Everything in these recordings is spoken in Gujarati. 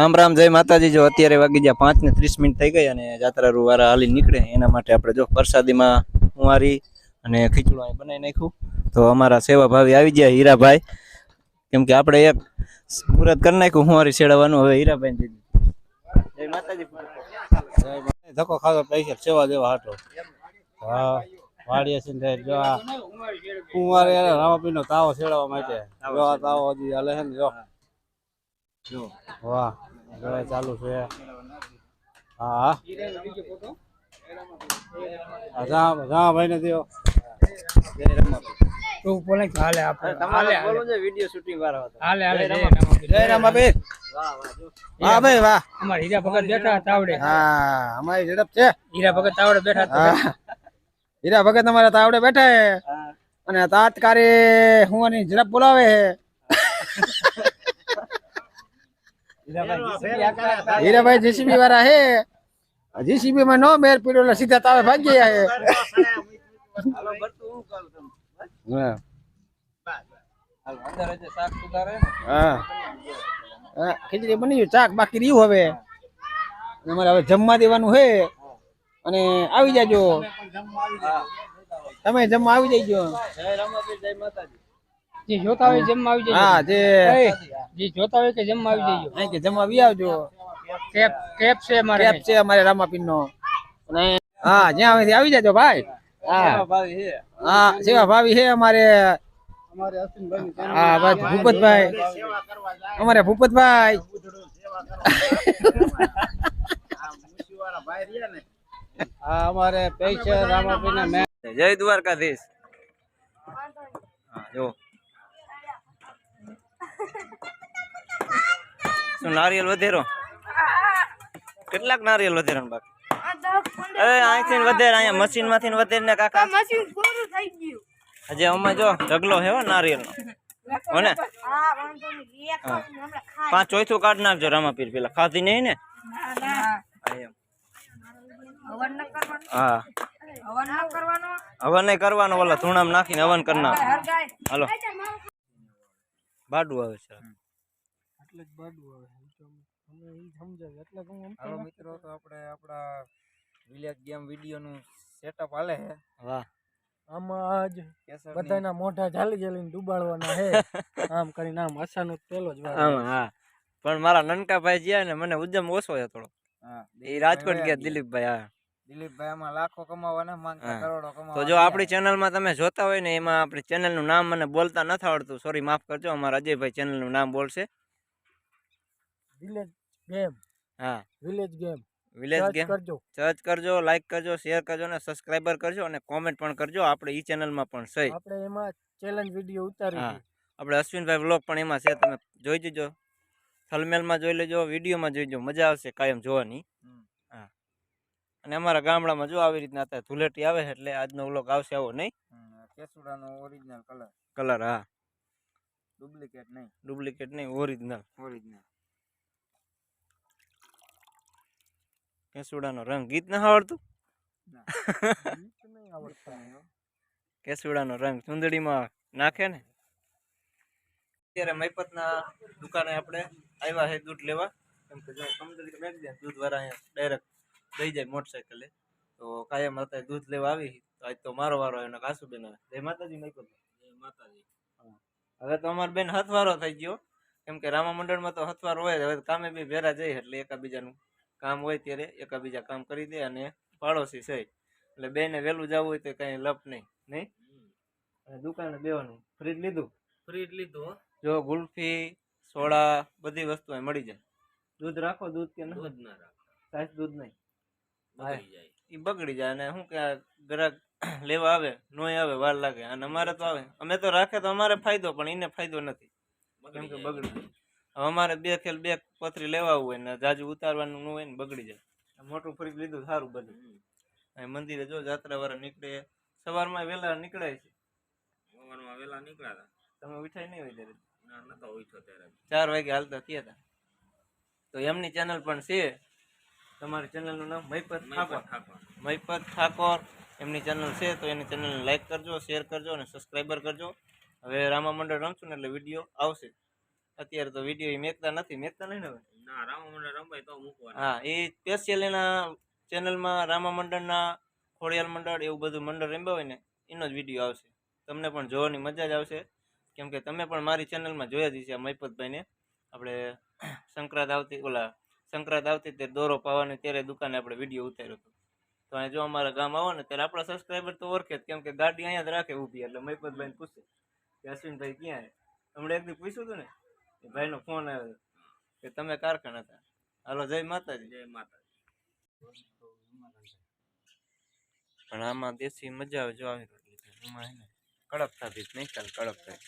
રામ રામ, જય માતાજી. જો અત્યારે વાગી ગયા પાંચ ને ત્રીસ મિનિટ થઈ ગઈ અને જાત્રા રૂવારા હાલી નીકળે. એના માટે આપણે જો પ્રસાદીમાં કુંવારી અને ખીચડું અહીં બનાવી નાખ્યું. તો અમારા સેવા ભાવી આવી ગયા હીરાભાઈ. કેમ કે આપણે એક મુહૂર્ત કરી નાખ્યું કુંવારી શેડવાનું હવે હીરાભાઈ દીધી જય માતાજી. ધક્કો ખાધો પૈસા સેવા દેવા હાટો. હા, વાડીએ છે જો આ કુંવારે રામાપીર નો તાવો છેડવા માટે. જો હજી હાલે છે ને જો, વાહ. જો ચાલુ છે. હા. હા જા જા ભાઈ ને દ્યો. તું બોલે હાલે આપણે. તમારે બોલો છે વીડિયો શૂટિંગ વાળા હતા હાલે હાલે જય રામાપીર. જય વાહ ભાઈ વાહ. અમારા હીરા ભગત બેઠા તાવડે હા અમારી ઝડપ છે. હીરા ભગત તાવડે બેઠા હીરા ભગત અમારા તાવડે બેઠા હે. અને તાત્કારે હું આની ઝડપ બોલાવે હે હીરાભાઈ જીસીબી વાળા હે. જીસીબી માં નો મેર પીડો સીધા તાવે ભાગી જાય હે. ખીચડી બની ગયું ચાક બાકી રહ્યું હવે. અમારે હવે જમવા દેવાનું હે. અને આવી જાજો. તમે જમવા આવી જઈજો જય રામાપીર જય માતાજી. જે જોતા હોય જમવા આવી જજો. હા જે જે જોતા હોય કે જમવા આવી જજો. હા કે જમવા આવી આવજો. કેપ કેપ છે અમારે કેપ છે અમારે રામાપીર નો અને હા જ્યાં આવે આવી જાજો ભાઈ. હા. ભાવી છે. હા સેવા ભાવી છે અમારે હા બસ ભૂપતભાઈ. અમારે ભૂપતભાઈ. હા અમારે પૈસા રામાપીર ના જય દ્વારકાધીશ. હા જો. શું નારિયેલ વધેરો? કેટલાક નારિયેલ વધેરા બાકી? એ અહીંથી વધેર અહીંયા મશીનમાંથી વધેર ને કાકા. મશીન પૂરું થઈ ગયું. હજી આમાં જો ઢગલો હે હો નારિયેલ નો હોને પાંચ ચોથું કાઢ નાખજો રામાપીર પેલા. ખાધી નહીં ને? હા, એમ. હવન ન કરવાનો. હા. હવન કરવાનો. નહીં કરવાનો ઓલા ધૂણામ નાખીને હવન કરી નાખ. હાલો. બાડું આવે છે એટલે જ બાડું આવે એ સમજાવું એટલે હું હાલો મિત્રો તો આપણે આપણા વિલેજ ગેમ વિડીયોનું સેટઅપ હાલે છે. વાહ. આમાં જ કેસર બધાના મોઢા જાલી જાલીને ડુબાડવાના હે. આમ કરીને આમ હસાનો પેલો જ વાર આમાં હા. પણ મારા નનકા ભાઈ જ્યાં ને મને ઉદ્યમ ઓછો છે થોડો હા એ રાજકોટ ગયા દિલીપભાઈ હા. દિલીપભાઈ આમાં લાખો કમાવાના માંગતા કરોડો કમાવા તો જો આપણી ચેનલમાં તમે જોતા હોય ને એમાં આપણી ચેનલનું નામ મને બોલતા નથી આવડતું. સોરી માફ કરજો અમારા અજયભાઈ ચેનલનું નામ બોલશે. વિલેજ ગેમ હા. Village game village game search કરજો. લાઈક કરજો શેર કરજો અને સબસ્ક્રાઈબર કરજો અને કોમેન્ટ પણ કરજો. આપણે ઈ ચેનલમાં પણ સહી આપણે એમાં ચેલેન્જ વીડિયો ઉતારી આપણે અશ્વિનભાઈ વ્લોગ પણ એમાં છે તમે જોઈ જજો. થલમેલમાં જોઈ લેજો વિડીયોમાં જોઈજો મજા આવશે કાયમ જોવાની. અને અમારા ગામડામાં જો આવી રીતના અત્યારે ધૂલેટી આવે છે એટલે આજનો વ્લોગ આવશે આવો નહીં? કેસુડાનો ઓરિજિનલ કલર કલર હા. ડુપ્લિકેટ નહીં. ડુપ્લિકેટ નહીં ઓરિજિનલ ઓરિજિનલ કેસુડાનો રંગ ગીત ન આવડતું? નહીં આવડતા કેસુડાનો રંગ ચુંદડીમાં નાખે ને? અત્યારે મૈપતના દુકાને આપણે આવ્યા છે દૂધ લેવા. કેમ કે જો દે દૂધ વાળા અહીંયા ડાયરેક્ટ દઈ જાય મોટરસાઇકલે. તો કાયમ અત્યારે દૂધ લેવા આવી. તો આજ તો મારો વારો એનો કાસુ બેન આવે. જય માતાજી મૈપત જય માતાજી. હવે તો અમાર બેન હથવારો થઈ ગયો. કેમ કે રામા મંડળમાં તો હથવારો હોય. હવે કામે બી ભેરા જઈ એટલે એકાબીજાનું કામ હોય ત્યારે એકાબીજા કામ કરી દે અને પાડોશી છે. એટલે બેને વહેલું જવું હોય તો કઈ લપ નહીં. નહીં? અને દુકાને બેવાનું. ફ્રીજ લીધું? ફ્રીજ લીધું જો ગુલ્ફી સોડા બધી વસ્તુ મળી જાય. દૂધ રાખો દૂધ કે ના? ના રાખો. સાસ દૂધ નહીં. બગડી જાય. એ બગડી જાય અને શું કે આ ગ્રાહક લેવા આવે નોય આવે વાર લાગે. અને અમારે તો આવે. અમે તો રાખે તો અમારે ફાયદો પણ એને ફાયદો નથી. કેમ કે બગડી હવે અમારે બે ખેલ બે પથરી લેવા હોય ને જાજુ ઉતારવાનું ન હોય ને બગડી જાય. મોટું ફ્રીજ લીધું સારું બધું અહીં મંદિરે જો જાત્રા વાળા નીકળે સવારમાં વહેલા નીકળે છે. સવારમાં વહેલા નીકળ્યા તમે ઉઠાઈ નહીં હોય ઉઠ્યો ત્યારે. ચાર વાગે હાલતા થયા હતા તો એમની ચેનલ પણ છે. તમારી ચેનલનું નામ મહીપત ઠાકોર. મહીપત ઠાકોર એમની ચેનલ છે તો એની ચેનલને લાઇક કરજો શેર કરજો અને સબસ્ક્રાઈબર કરજો. હવે રામા મંડળ રમશું ને એટલે વીડિયો આવશે. અત્યારે તો વીડિયો એ મેકતા નથી મેકતા નહીં ને હવે? ના રામા મંડળ રમાય તો મૂકવા હા એ સ્પેશિયલ એના ચેનલમાં રામા મંડળના ખોડિયાલ મંડળ એવું બધું મંડળ રમ્યા હોય ને એનો જ વીડિયો આવશે. તમને પણ જોવાની મજા જ આવશે. કેમ કે તમે પણ મારી ચેનલમાં જોયા જ છે આ મહિપતભાઈને. આપણે સંક્રાંત આવતી ઓલા સંક્રાંત આવતી તે દોરો પાવાની ત્યારે દુકાને આપણે વીડિયો ઉતાર્યો હતો. તો અહીંયા જો અમારા ગામ આવો ને ત્યારે આપણા સબસ્ક્રાઈબર તો ઓળખે જ કેમ કે ગાડી અહીંયા જ રાખે ઊભી એટલે મહિપતભાઈને પૂછે કે અશ્વિનભાઈ ક્યાં હમણાં એક દી પૂછ્યું હતું ને એ ભાઈનો ફોન આવ્યો કે તમે કારખાના હતા? હાલો જય માતાજી. જય માતા પણ આમાં દેશી મજા આવે જો આવી રોટલી એમાં હે કડક થતી જ નહીં ચાલ કડક થાય.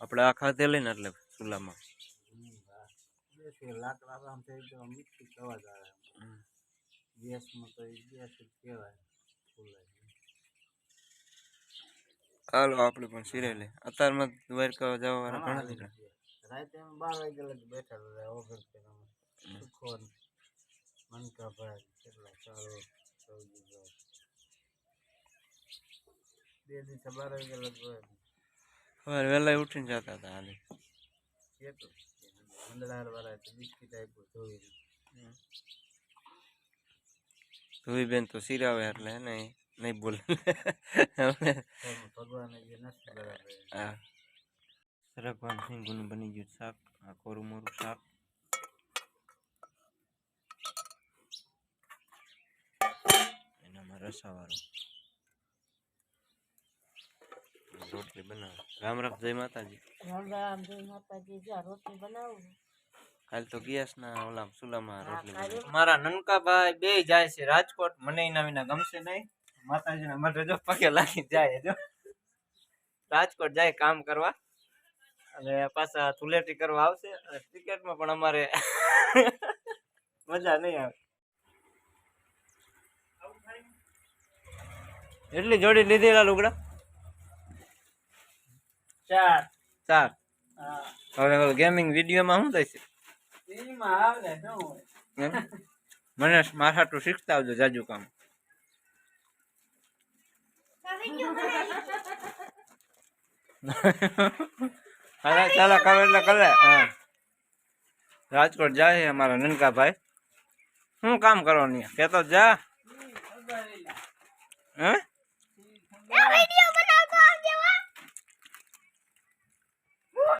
આપણે આ ખાધે લઈને એટલે ચૂલામાં લાકડા આમ થઈ ગયો મિક્સી અવાજ આવે હમ. ગેસમાં તો ગેસ જ કહેવાય હાલો આપણે પણ સિરેલે અત્યારમાં દ્વારકા જવા વાળા ઘણા દીકરા રાતે અમે બાર વાગે લગી બેઠા હતા ઓગણ કે સુખો મનકા ભાઈ કેટલા ચાલો સૌદી ભાઈ બે દિવસે બાર વાગે લગભગ સવારે વહેલા ઉઠીને જતા હતા હાલે કેટલું મંદળાર વાળા તો ટાઈપ જોઈ ધોઈ બેન તો સિરાવે એટલે હે ને નહીં બોલે. ભગવાન જે નથી બરાબર હા. સરગવાનું સિંગુનું બની ગયું શાક. આ કોરું મોરું શાક. એનામાં રસાવાળો. રોટલી બનાવે. રામ રામ જય માતાજી. રામ રામ જય માતાજી. જો રોટલી બનાવું કાલ તો ગેસ ના ઓલા સુલામાં રોટલી મારા નનકા ભાઈ બે જાય છે રાજકોટ. મને એના વિના ગમશે નહીં. માતાજીના માટે જો પગે લાગી જાય જો રાજકોટ જાય કામ કરવા. અને પાછા ધુલેટી કરવા આવશે. અને ક્રિકેટમાં પણ અમારે મજા નહીં આવે. એટલી જોડી લીધેલા લુગડા? ચાર. ચાર. હવે ગેમિંગ વિડીયોમાં શું થાય છે એમાં આવે શું હોય. એમ? મને માથાટું શીખતા આવજો જાજુ કામ. અરે ચાલો કરે એટલે કરે હા. રાજકોટ જાય છે અમારા નનકા ભાઈ શું કામ કરવાની કેતો જા. હે?